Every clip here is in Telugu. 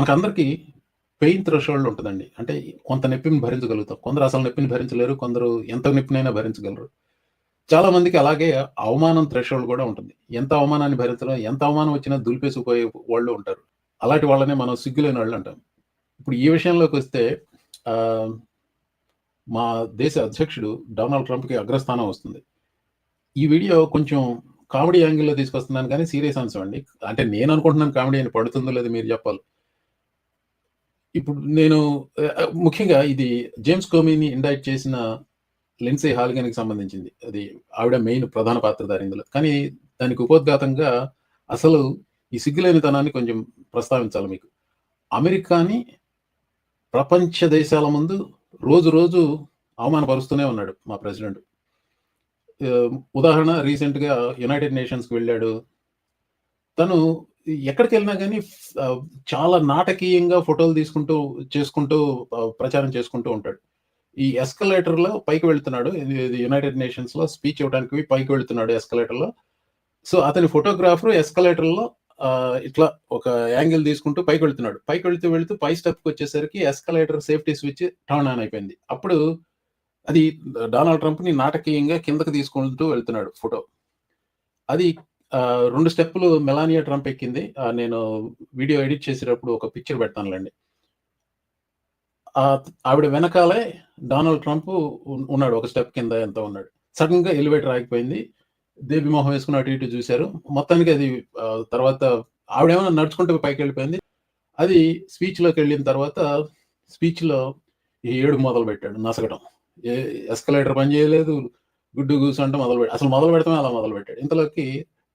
మనకందరికీ పెయిన్ థ్రెషోల్డ్ ఉంటుందండి అంటే కొంత నొప్పిని భరించగలుగుతాం. కొందరు అసలు నొప్పిని భరించలేరు. కొందరు ఎంత నొప్పినైనా భరించగలరు. చాలా మందికి అలాగే అవమానం థ్రెషోల్డ్ కూడా ఉంటుంది. ఎంత అవమానాన్ని భరించడం, ఎంత అవమానం వచ్చినా దులిపేసిపోయే వాళ్ళు ఉంటారు. అలాంటి వాళ్ళనే మనం సిగ్గులేనోళ్ళు అంటాం. ఇప్పుడు ఈ విషయంలోకి వస్తే మా దేశ అధ్యక్షుడు డొనాల్డ్ ట్రంప్‌కి అగ్రస్థానం వస్తుంది. ఈ వీడియో కొంచెం కామెడీ యాంగిల్‌లో తీసుకొస్తున్నాను కానీ సీరియస్ అంశం అండి. అంటే నేను అనుకుంటున్నాను కామెడీ అని పడుతుందో లేదో మీరు చెప్పాలి. ఇప్పుడు నేను ముఖ్యంగా ఇది జేమ్స్ కోమీని ఇండైట్ చేసిన లిండ్సే హాలిగన్‌కి సంబంధించింది. అది ఆవిడ మెయిన్ ప్రధాన పాత్రధారి ఇందులో. కానీ దానికి ఉపోద్ఘాతంగా అసలు ఈ సిగ్గులేనితనాన్ని కొంచెం ప్రస్తావించాలి మీకు. అమెరికాని ప్రపంచ దేశాల ముందు రోజు రోజు అవమానపరుస్తూనే ఉన్నాడు మా ప్రెసిడెంట్. ఉదాహరణ రీసెంట్‌గా యునైటెడ్ నేషన్స్‌కి వెళ్ళాడు. తను ఎక్కడికి వెళ్ళినా కానీ చాలా నాటకీయంగా ఫోటోలు తీసుకుంటూ, చేసుకుంటూ ప్రచారం చేసుకుంటూ ఉంటాడు. ఈ ఎస్కలేటర్‌లో పైకి వెళ్తున్నాడు. ఇది నేషన్స్ యునైటెడ్ నేషన్స్‌లో స్పీచ్ ఇవ్వడానికి పైకి వెళ్తున్నాడు ఎస్కలేటర్‌లో. సో, అతని ఫోటోగ్రాఫర్ ఎస్కలేటర్‌లో లో ఇట్లా ఒక యాంగిల్ తీసుకుంటూ పైకి వెళ్తున్నాడు. పైకి వెళ్తూ, వెళ్తూ పై స్టెప్కి వచ్చేసరికి escalator safety switch turn on అయిపోయింది. అప్పుడు అది డొనాల్డ్ ట్రంప్‌ని నాటకీయంగా కిందకి తీసుకుంటూ వెళ్తున్నాడు ఫోటో. అది రెండు స్టెప్పులు మెలానియా ట్రంప్ ఎక్కింది. నేను వీడియో ఎడిట్ చేసేటప్పుడు ఒక పిక్చర్ పెడతానులేండి ఆవిడ వెనకాలే డొనాల్డ్ ట్రంప్ ఉన్నాడు. ఒక స్టెప్ కింద ఎంత ఉన్నాడు. సడెన్‌గా ఎలివేటర్ ఆగిపోయింది. దేవి మొహం వేసుకుని అటు ఇటు చూసారు. మొత్తానికి అది తర్వాత తర్వాత ఆవిడేమో నడుచుకుంటూ పైకెళ్ళిపోయింది. అది స్పీచ్లోకి వెళ్ళిన తర్వాత స్పీచ్‌లో ఈ మొదలు పెట్టాడు నసకటం. ఎస్కలేటర్ పని చేయలేదు. గుడ్డు కూర్చుంటే మొదలు మొదలుపెట్టాడు. అసలు మొదలు పెడతామే అలా మొదలు పెట్టాడు ఇంతలోకి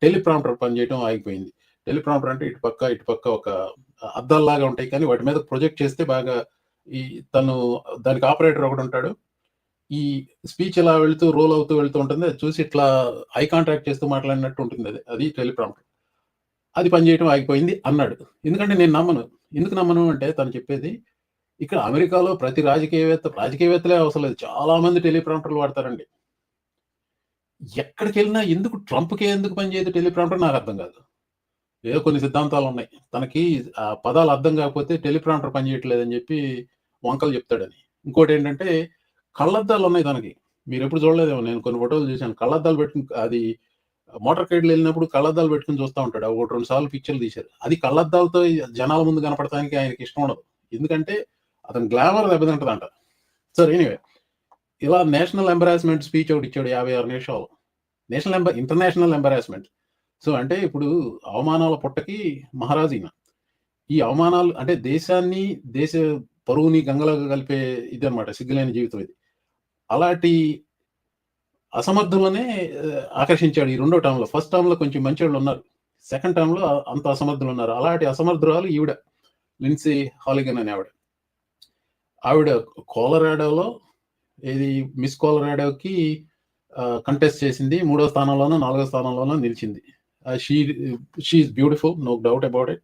టెలిప్రాంప్టర్ పనిచేయడం ఆగిపోయింది. టెలిప్రాంప్టర్ అంటే ఇటు పక్క, ఇటు పక్క ఒక అద్దాల్లాగా ఉంటాయి. కానీ వాటి మీద ప్రొజెక్ట్ చేస్తే బాగా ఈ తను దానికి ఆపరేటర్ ఒకడుంటాడు. ఈ స్పీచ్ ఇలా వెళ్తూ రోల్ అవుతూ వెళ్తూ ఉంటుంది. అది చూసి ఇట్లా ఐ కాంటాక్ట్ చేస్తూ మాట్లాడినట్టు ఉంటుంది అది అది టెలిప్రాంప్టర్. అది పనిచేయటం ఆగిపోయింది అన్నాడు. ఎందుకంటే నేను నమ్మను. ఎందుకు నమ్మను అంటే తను చెప్పేది ఇక్కడ అమెరికాలో ప్రతి రాజకీయవేత్త రాజకీయవేత్తలే అవసరం లేదు. చాలా మంది టెలిప్రాంప్టర్‌లు వాడతారండి. ఎక్కడికెళ్ళినా ఎందుకు ట్రంప్‌కే ఎందుకు పనిచేయదు టెలిప్రాంప్టర్ అర్థం కాదు. ఏదో కొన్ని సిద్ధాంతాలు ఉన్నాయి తనకి ఆ పదాలు అర్థం కాకపోతే టెలిప్రాంప్టర్ పనిచేయట్లేదని చెప్పి వంకలు చెప్తాడని. ఇంకోటి ఏంటంటే కళ్ళద్దాలు ఉన్నాయి తనకి. మీరు ఎప్పుడు చూడలేదేమో నేను కొన్ని ఫోటోలు చూశాను కళ్ళద్దాలు పెట్టుకుని అది మోటార్‌కేడ్‌లో వెళ్ళినప్పుడు కళ్ళద్దాలు పెట్టుకొని చూస్తా ఉంటాడు. ఒకటి రెండు సార్లు పిక్చర్‌లు తీశారు. అది కళ్ళద్దాలతో జనాల ముందు కనపడటానికి ఆయనకి ఇష్టం ఉండదు. ఎందుకంటే అతను గ్లామర్ దెబ్బతింటదంట. సరే ఎనీవే ఇలా నేషనల్ ఎంబరాస్మెంట్ స్పీచ్ ఒకటి ఇచ్చాడు 56 నిమిషాలు. నేషనల్ ఎంబ ఇంటర్నేషనల్ ఎంబరాస్మెంట్ సో, అంటే ఇప్పుడు అవమానాల పుట్టకి మహారాజీన ఈ అవమానాలు అంటే దేశాన్ని, దేశ పరువుని గంగలో కలిపే ఇది అనమాట సిగ్గులేని జీవితం ఇది. అలాంటి అసమర్థులనే ఆకర్షించాడు ఈ రెండో టర్మ్‌లో. ఫస్ట్ టర్మ్‌లో కొంచెం మంచోళ్ళున్నారు. సెకండ్ టర్మ్‌లో అంత అసమర్థులు ఉన్నారు అలాంటి అసమర్థురాలు ఈవిడ. లిన్సీ హాలిగన్ అనే ఆవిడ. ఆవిడ కోలరాడోలో ఏది మిస్ కొలరాడోకి కంటెస్ట్ చేసింది. మూడో స్థానంలోనో, నాలుగో స్థానంలోనో నిలిచింది. She she's beautiful. No doubt about it.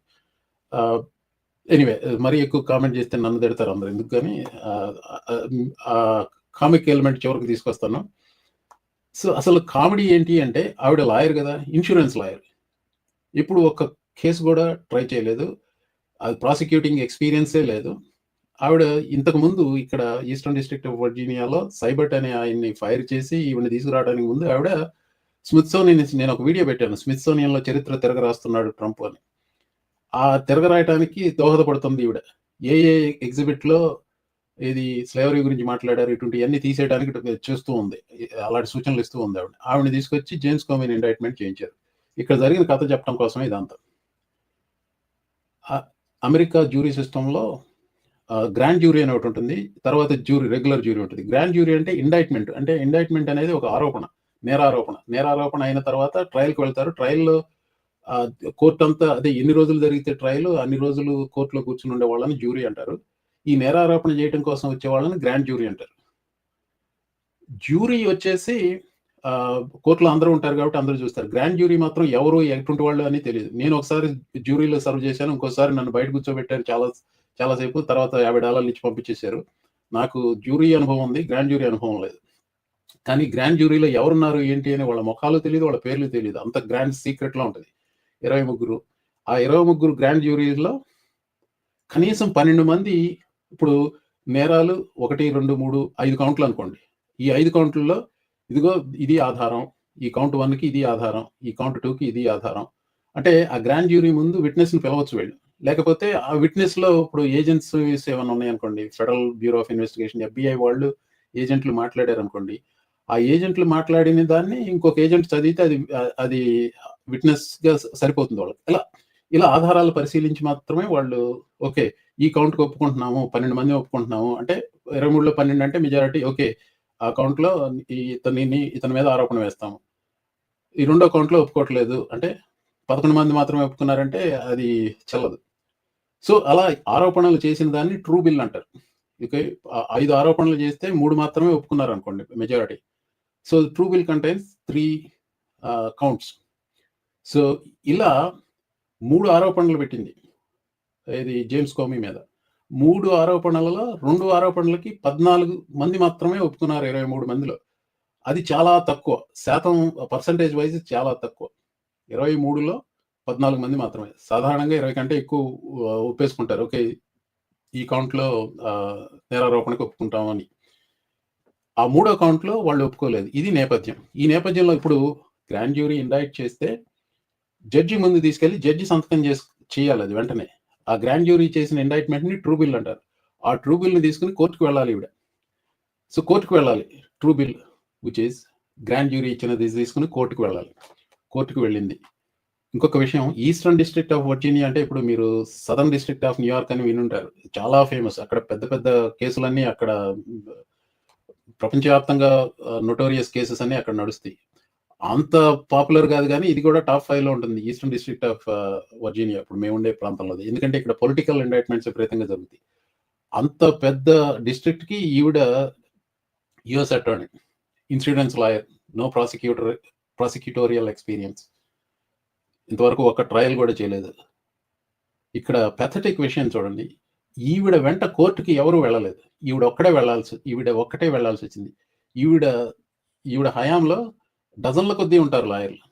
Anyway మరీ ఎక్కువ కామెంట్ చేస్తే నన్ను తిడతారు అందరు ఎందుకు కానీ కామిక్ ఎలిమెంట్ చివరికి తీసుకొస్తాను. సో, అసలు కామెడీ ఏంటి అంటే ఆవిడ లాయర్ కదా ఇన్సూరెన్స్ లాయర్. ఎప్పుడు ఒక్క కేసు కూడా ట్రై చేయలేదు. అది ప్రాసిక్యూటింగ్ ఎక్స్‌పీరియన్సే లేదు. ఆవిడ ఇంతకు ముందు ఇక్కడ ఈస్టర్న్ డిస్ట్రిక్ట్ ఆఫ్ వర్జీనియాలో సైబర్ట్ అనే ఆయన్ని ఫైర్ చేసి ఈవిని తీసుకురావడానికి ముందు ఆవిడ స్మిత్సోనియన్ నేను ఒక వీడియో పెట్టాను. స్మిత్సోనియన్‌లో చరిత్ర తిరగ రాస్తున్నాడు ట్రంప్ అని. ఆ తిరగ రాయటానికి దోహదపడుతుంది ఈవిడ. ఏ ఏ ఎగ్జిబిట్‌లో ఇది స్లేవరీ గురించి మాట్లాడారు. ఇటువంటియన్నీ తీసేయడానికి చేస్తూ ఉంది. అలాంటి సూచనలు ఇస్తూ ఉంది ఆవిడ. ఆవిడని తీసుకొచ్చి జేమ్స్ కోమిన్ ఇండైట్‌మెంట్ చేయించారు. ఇక్కడ జరిగిన కథ చెప్పడం కోసమే ఇదంతా. అమెరికా జ్యూరీ సిస్టంలో గ్రాండ్ జ్యూరీ అని ఒకటుంటుంది. తర్వాత జ్యూరీ రెగ్యులర్ జ్యూరీ ఉంటుంది. గ్రాండ్ జ్యూరీ అంటే ఇండైట్‌మెంట్. అంటే ఇండైట్‌మెంట్ అనేది ఒక ఆరోపణ. నేరారోపణ. నేరారోపణ అయిన తర్వాత ట్రయల్‌కి వెళ్తారు. ట్రయల్‌లో కోర్టు అంతా అదే ఎన్ని రోజులు జరిగితే ట్రయల్ అన్ని రోజులు కోర్టులో కూర్చుని ఉండే వాళ్ళని జ్యూరీ అంటారు. ఈ నేరారోపణ చేయడం కోసం వచ్చే వాళ్ళని గ్రాండ్ జ్యూరీ అంటారు. జ్యూరీ వచ్చేసి కోర్టులో అందరూ ఉంటారు కాబట్టి అందరూ చూస్తారు. గ్రాండ్ జ్యూరీ మాత్రం ఎవరు ఎటువంటి వాళ్ళు అని తెలియదు నేను ఒకసారి జ్యూరీలో సర్వ్ చేశాను. ఇంకోసారి నన్ను బయట కూర్చోబెట్టారు చాలా చాలాసేపు తర్వాత $50 ఇచ్చి పంపించేశారు. నాకు జ్యూరీ అనుభవం ఉంది. గ్రాండ్ జ్యూరీ అనుభవం లేదు. కానీ గ్రాండ్ జ్యూరీలో ఎవరున్నారు ఏంటి అని వాళ్ళ మొఖాలు తెలియదు వాళ్ళ పేర్లు తెలియదు అంత గ్రాండ్ సీక్రెట్లో ఉంటుంది ఇరవై ముగ్గురు ఆ 23 గ్రాండ్ జ్యూరీలో కనీసం 12 మంది ఇప్పుడు నేరాలు 1, 2, 3, 5 కౌంట్లు అనుకోండి. ఈ ఐదు కౌంట్లలో ఇదిగో ఇది ఆధారం. ఈ కౌంట్ వన్కి ఇది ఆధారం. ఈ కౌంట్ టూకి ఇది ఆధారం. అంటే ఆ గ్రాండ్ జ్యూరీ ముందు విట్నెస్‌ని పిలవచ్చు వీళ్ళు. లేకపోతే ఆ విట్నెస్లో ఇప్పుడు ఏజెన్సీస్ ఏమైనా ఉన్నాయనుకోండి. Federal Bureau of Investigation, FBI వాళ్ళు ఏజెంట్లు మాట్లాడారు అనుకోండి ఆ ఏజెంట్లు మాట్లాడిన దాన్ని ఇంకొక ఏజెంట్ చదివితే అది అది విట్నెస్గా సరిపోతుంది వాళ్ళకి. ఇలా ఇలా ఆధారాలు పరిశీలించి మాత్రమే వాళ్ళు ఓకే. ఈ కౌంట్‌కి ఒప్పుకుంటున్నాము. 12 మంది ఒప్పుకుంటున్నాము. అంటే 23లో 12 అంటే మెజారిటీ ఓకే. ఆ కౌంట్‌లో ఈ ఇతనిని ఇతని మీద ఆరోపణ వేస్తాము. ఈ రెండో కౌంట్‌లో ఒప్పుకోవట్లేదు. అంటే 11 మంది మాత్రమే ఒప్పుకున్నారంటే అది చెల్లదు. సో, అలా ఆరోపణలు చేసిన దాన్ని ట్రూ బిల్ అంటారు. ఓకే. ఐదు ఆరోపణలు చేస్తే మూడు మాత్రమే ఒప్పుకున్నారు అనుకోండి majority. So, true bill contains three counts. So, ఇలా మూడు ఆరోపణలు పెట్టింది. ఇది జేమ్స్ కోమీ మీద. మూడు ఆరోపణలలో రెండు ఆరోపణలకి 14 మంది మాత్రమే ఒప్పుకున్నారు 23 మందిలో. అది చాలా తక్కువ. శాతం పర్సెంటేజ్ వైస్ చాలా తక్కువ. 23లో 14 మంది మాత్రమే. సాధారణంగా 20 కంటే ఎక్కువ ఒప్పేసుకుంటారు. ఓకే. ఈ కౌంట్‌లో ఆహ్, నేరారోపణకు ఒప్పుకుంటామని ఆ మూడో కౌంట్‌లో వాళ్ళు ఒప్పుకోలేదు. ఇది నేపథ్యం. ఈ నేపథ్యంలో ఇప్పుడు గ్రాండ్ జ్యూరీ ఇండైట్ చేస్తే జడ్జి ముందు తీసుకెళ్ళి జడ్జి సంతకం చేసి చేయాలి అది వెంటనే. ఆ గ్రాండ్ జ్యూరీ చేసిన ఇండైట్‌మెంట్‌ని ట్రూ బిల్ అంటారు. ఆ ట్రూ బిల్‌ని తీసుకొని కోర్టుకు వెళ్ళాలి ఇవిడ సో, కోర్టుకు వెళ్ళాలి. True bill which is grand jury ఇచ్చినది తీసుకుని కోర్టుకు వెళ్ళాలి. కోర్టుకు వెళ్ళింది. ఇంకొక విషయం ఈస్టర్న్ డిస్ట్రిక్ట్ ఆఫ్ వర్జీనియా అంటే ఇప్పుడు మీరు సదర్న్ డిస్ట్రిక్ట్ ఆఫ్ న్యూయార్క్ అని వినుంటారు. చాలా ఫేమస్. అక్కడ పెద్ద పెద్ద కేసులన్నీ అక్కడ ప్రపంచవ్యాప్తంగా నోటోరియస్ కేసెస్ అన్ని అక్కడ నడుస్తాయి. అంత పాపులర్ కాదు కానీ ఇది కూడా టాప్ 5లో ఉంటుంది. ఈస్టర్న్ డిస్ట్రిక్ట్ ఆఫ్ వర్జీనియా ఇప్పుడు మేము ఉండే ప్రాంతంలో ఎందుకంటే ఇక్కడ పొలిటికల్ ఇండైట్‌మెంట్స్ విపరీతంగా జరుగుతాయి. అంత పెద్ద డిస్ట్రిక్ట్కి ఈవిడ US attorney. Insurance lawyer. No prosecutor prosecutorial experience. ఇంతవరకు ఒక్క ట్రయల్ కూడా చేయలేదు. ఇక్కడ పెథటిక్ విషయం చూడండి. ఈవిడ వెంట కోర్టుకి ఎవరు వెళ్ళలేదు. ఈవిడ ఒక్కడే వెళ్ళాల్సి ఈవిడ ఒక్కటే వెళ్ళాల్సి వచ్చింది ఈవిడ ఈవిడ హయాంలో డజన్ల కొద్దీ ఉంటారు లాయర్‌లు.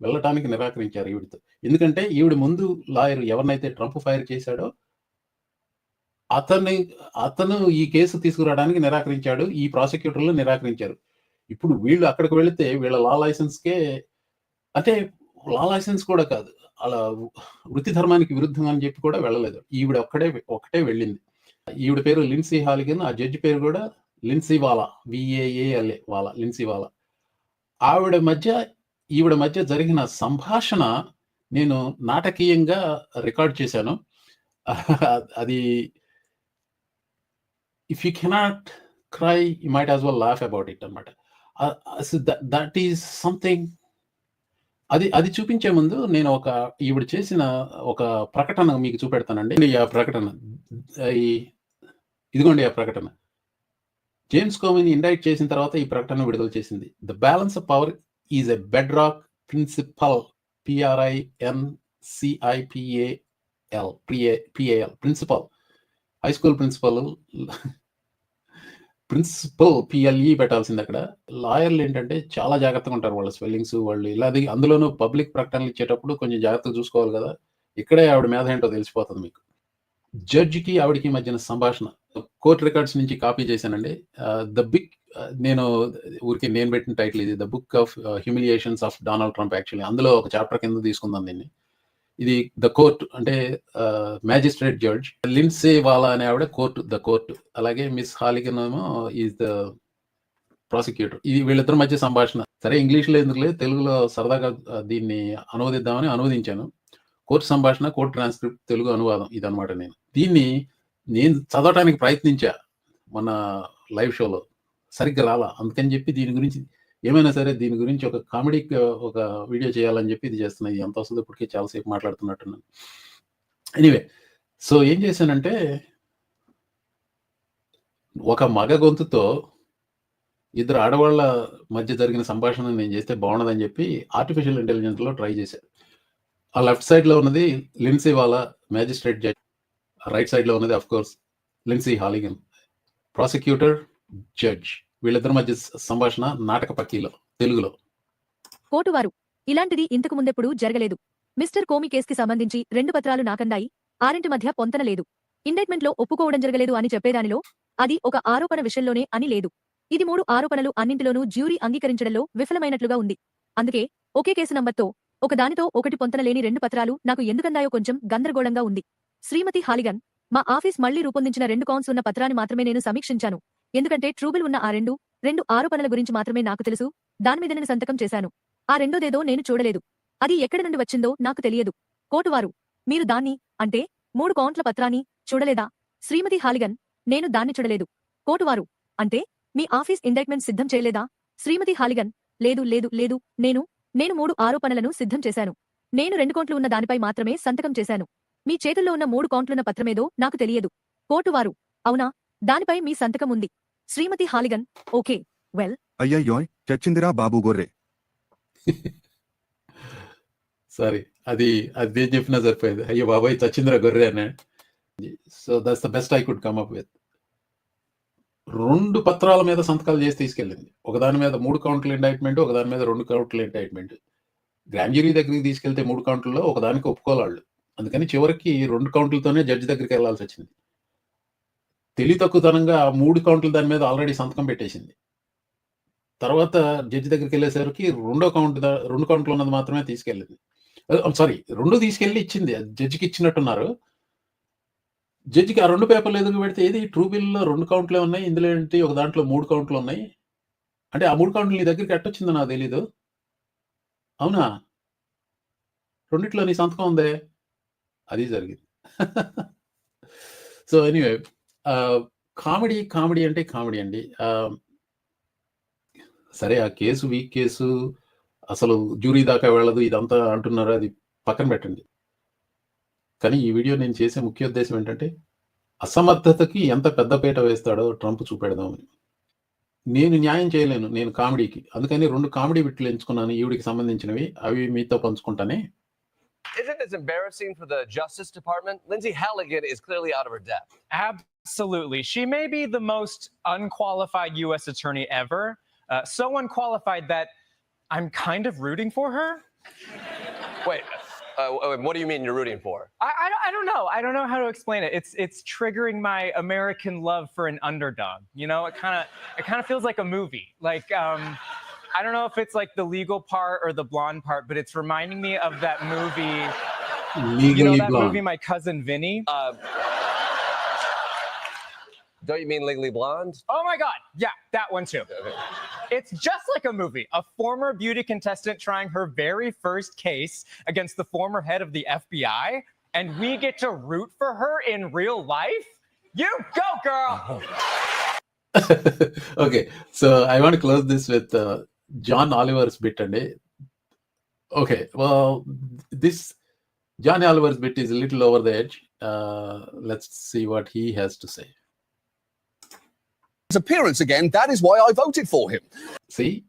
వెళ్ళటానికి నిరాకరించారు ఈవిడతో. ఎందుకంటే ఈవిడ ముందు లాయర్ ఎవరినైతే ట్రంప్ ఫైర్ చేశాడో అతన్ని అతను ఈ కేసు తీసుకురావడానికి నిరాకరించాడు. ఈ ప్రాసిక్యూటర్‌లు నిరాకరించారు. ఇప్పుడు వీళ్ళు అక్కడికి వెళితే వీళ్ళ లా లైసెన్స్‌కే అంటే లా లైసెన్స్ కూడా కాదు. అలా వృత్తి ధర్మానికి విరుద్ధం అని చెప్పి కూడా వెళ్ళలేదు. ఈవిడ ఒక్కడే ఒకటే వెళ్ళింది. ఈవిడ పేరు లిన్సీ హాలిగన్. ఆ జడ్జి పేరు కూడా లిన్సీ వాలా. విఏఏఎల్ఏ వాలా. లిన్సీ వాలా. ఆవిడ మధ్య ఈవిడ మధ్య జరిగిన సంభాషణ నేను నాటకీయంగా రికార్డ్ చేశాను. అది if you cannot cry you might as well laugh about it అన్నమాట. దట్ ఈస్ సంథింగ్ అది అది చూపించే ముందు నేను ఒక ఈవిడ చేసిన ఒక ప్రకటన మీకు చూపెడతానండి. ఆ ప్రకటన ఈ ఇదిగోండి ఆ ప్రకటన. జేమ్స్ కోమిని ఇండైట్ చేసిన తర్వాత ఈ ప్రకటన విడుదల చేసింది. The balance of power is a bedrock principle P R I N C I P A L P A P A L principal high school principal principal P L E పెట్టాల్సింది అక్కడ. లాయర్‌లు ఏంటంటే చాలా జాగ్రత్తగా ఉంటారు. వాళ్ళ స్పెల్లింగ్స్ వాళ్ళు ఇలా అది అందులోనూ పబ్లిక్ ప్రకటనలు ఇచ్చేటప్పుడు కొంచెం జాగ్రత్తగా చూసుకోవాలి కదా! ఇక్కడే ఆవిడ మేధ ఏంటో తెలిసిపోతుంది మీకు. జడ్జికి ఆవిడకి మధ్యన సంభాషణ. కోర్ట్ రికార్డ్స్ నుంచి కాపీ చేశానండి. ద బిగ్ నేను ఊరికి నేను పెట్టిన టైటిల్ ఇది. The book of humiliations of Donald Trump actually. అందులో ఒక చాప్టర్ కింద తీసుకుందాం దీన్ని. ఇది ద కోర్ట్ అంటే మ్యాజిస్ట్రేట్ జడ్జ్. లిన్సే వాలా అనే ఆవిడ కోర్ట్ ద కోర్ట్. అలాగే మిస్ హాలిగన్ ఏమో ఈజ్ ద ప్రాసిక్యూటర్. ఇది వీళ్ళిద్దరి మధ్య సంభాషణ. సరే ఇంగ్లీష్‌లో ఎందుకులే తెలుగులో సరదాగా దీన్ని అనువదిద్దామని అనువదించాను. కోర్ట్ సంభాషణ, కోర్ట్ ట్రాన్స్‌క్రిప్ట్ తెలుగు అనువాదం ఇదన్నమాట నేను. దీన్ని నేను చదవటానికి ప్రయత్నించా. మన లైవ్ షోలో. సరిగ్గా రాలా. అందుకని చెప్పి దీని గురించి ఏమైనా సరే దీని గురించి ఒక కామెడీకి ఒక వీడియో చేయాలని చెప్పి ఇది చేస్తున్నా. ఇది ఎంత వస్తుంది ఇప్పటికే చాలాసేపు మాట్లాడుతున్నట్టున్నాను. ఎనీవే సో ఏం చేశానంటే ఒక మగ గొంతుతో ఇద్దరు ఆడవాళ్ళ మధ్య జరిగిన సంభాషణ నేను చేస్తే బాగుండదని చెప్పి ఆర్టిఫిషియల్ ఇంటెలిజెన్స్‌లో ట్రై చేశాను ఆ లెఫ్ట్ సైడ్‌లో ఉన్నది Lindsey Vaala magistrate judge. Right సైడ్‌లో ఉన్నది of course Lindsey Halligan. Prosecutor, judge. వీళ్ళిద్దరి మధ్య సంభాషణ నాటక పక్కీలో తెలుగులో. కోటువారు ఇలాంటిది ఇంతకు ముందెప్పుడు జరగలేదు. మిస్టర్ కోమి కేస్‌కి సంబంధించి రెండు పత్రాలు నాకందాయి. ఆరింటి మధ్య పొంతన లేదు. ఇండైట్మెంట్లో ఒప్పుకోవడం జరగలేదు అని చెప్పేదానిలో అది ఒక ఆరోపణ విషయంలోనే అని లేదు ఇది మూడు ఆరోపణలు అన్నింటిలోనూ జ్యూరీ అంగీకరించడంలో విఫలమైనట్లుగా ఉంది అందుకే ఒకే కేసు నంబర్తో ఒకదానితో ఒకటి పొంతనలేని రెండు పత్రాలు నాకు ఎందుకందాయో కొంచెం గందరగోళంగా ఉంది శ్రీమతి హాలిగన్ మా ఆఫీస్ మళ్ళీ రూపొందించిన రెండు కౌన్స్ ఉన్న పత్రాన్ని మాత్రమే నేను సమీక్షించాను ఎందుకంటే ట్రూబుల్ ఉన్న ఆ రెండు రెండు ఆరోపణల గురించి మాత్రమే నాకు తెలుసు. దానిమీద నేను సంతకం చేశాను. ఆ రెండోదేదో నేను చూడలేదు. అది ఎక్కడి నుండి వచ్చిందో నాకు తెలియదు. కోటువారు మీరు దాన్ని అంటే మూడు కౌంట్ల పత్రాన్ని చూడలేదా? శ్రీమతి హాలిగన్ నేను దాన్ని చూడలేదు. కోర్టువారు అంటే మీ ఆఫీస్ ఇండైట్మెంట్ సిద్ధం చేయలేదా? శ్రీమతి హాలిగన్ లేదు లేదు లేదు నేను నేను మూడు ఆరోపణలను సిద్ధం చేశాను. నేను రెండు కౌంట్లు ఉన్న దానిపై మాత్రమే సంతకం చేశాను. మీ చేతుల్లో ఉన్న మూడు కౌంట్లున్న పత్రమేదో నాకు తెలియదు. కోర్టువారు అవునా? దానిపై మీ సంతకం ఉంది. శ్రీమతి హాలిగన్ ఓకే. వెల్. అయ్యయ్యోయ్ చచ్చిందిరా బాబు గొర్రె. సారీ అది అది ఏం చెప్పినా సరిపోయేది. అయ్యో బాబాయ్ చచ్చింద్ర గొర్రె అనే. So that's the best I could come up with రెండు పత్రాల మీద సంతకాలు చేసి తీసుకెళ్ళింది. ఒకదాని మీద మూడు కౌంట్ల ఇండైట్మెంట్ ఒకదాని మీద రెండు కౌంట్ల ఇండైట్మెంట్ గ్రాండ్ జ్యూరీ దగ్గరికి తీసుకెళ్తే మూడు కౌంట్లలో ఒకదానికి ఒప్పుకోవాలి అందుకని చివరికి రెండు కౌంట్లతోనే జడ్జి దగ్గరికి వెళ్ళాల్సి వచ్చింది. తెలివి తక్కువతనంగా మూడు కౌంట్లు దాని మీద ఆల్రెడీ సంతకం పెట్టేసింది. తర్వాత జడ్జి దగ్గరికి వెళ్ళేసరికి రెండో కౌంట్ రెండు కౌంట్లు ఉన్నది మాత్రమే తీసుకెళ్ళింది. సారీ రెండు తీసుకెళ్ళి ఇచ్చింది. జడ్జికి ఇచ్చినట్టున్నారు. జడ్జికి ఆ రెండు పేపర్లు ఎదురు పెడితే ఏది? ట్రూ బిల్లో రెండు కౌంట్లే ఉన్నాయి. ఇందులో ఏంటి? ఒక దాంట్లో మూడు కౌంట్లు ఉన్నాయి. అంటే ఆ మూడు కౌంట్లు నీ దగ్గరికి ఎట్టొచ్చిందో నాకు తెలీదు. అవునా? రెండిట్లో నీ సంతకం ఉందే? అది జరిగింది. సో ఎనీవే కామెడీ కామెడీ అంటే కామెడీ అండి. సరే ఆ కేసు వీక్ కేసు అసలు జ్యూరీ దాకా వెళ్ళదు ఇదంతా అంటున్నారు అది పక్కన పెట్టండి. కానీ ఈ వీడియో నేను చేసే ముఖ్య ఉద్దేశం ఏంటంటే అసమర్థతకి ఎంత పెద్ద పీట వేస్తాడో ట్రంప్ చూపెడదామని. నేను న్యాయం చేయలేను నేను కామెడీకి. అందుకని రెండు కామెడీ బిట్లు ఎంచుకున్నాను ఈవిడికి సంబంధించినవి అవి మీతో పంచుకుంటానే. Isn't this embarrassing for the Justice Department? Lindsay Halligan is clearly out of her depth. Absolutely. She may be the most unqualified U.S. attorney ever. Uh, so unqualified that I'm kind of rooting for her. Wait, uh, what do you mean you're rooting for? I, I, don't, I don't know. I don't know how to explain it. It's it's triggering my American love for an underdog. You know, it kind of it kind of feels like a movie. Like um, I don't know if it's like the legal part or the blonde part, but it's reminding me of that movie. Legally you know that blonde. movie, My Cousin Vinny. Uh, don't you mean Legally Blonde? Oh my God. Yeah, that one too. it's just like a movie. A former beauty contestant trying her very first case against the former head of the FBI, and we get to root for her in real life? You go, girl. okay, so I want to close this with uh, John Oliver's bit today. Eh, okay, well, this John Oliver's bit is a little over the edge. Uh, let's see what he has to say appearance again. That is why I voted for him. See,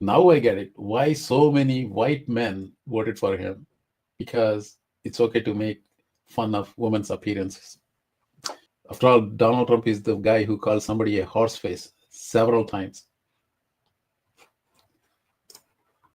now I get it. Why so many white men voted for him? Because it's okay to make fun of women's appearances. After all, Donald Trump is the guy who called somebody a horse face several times.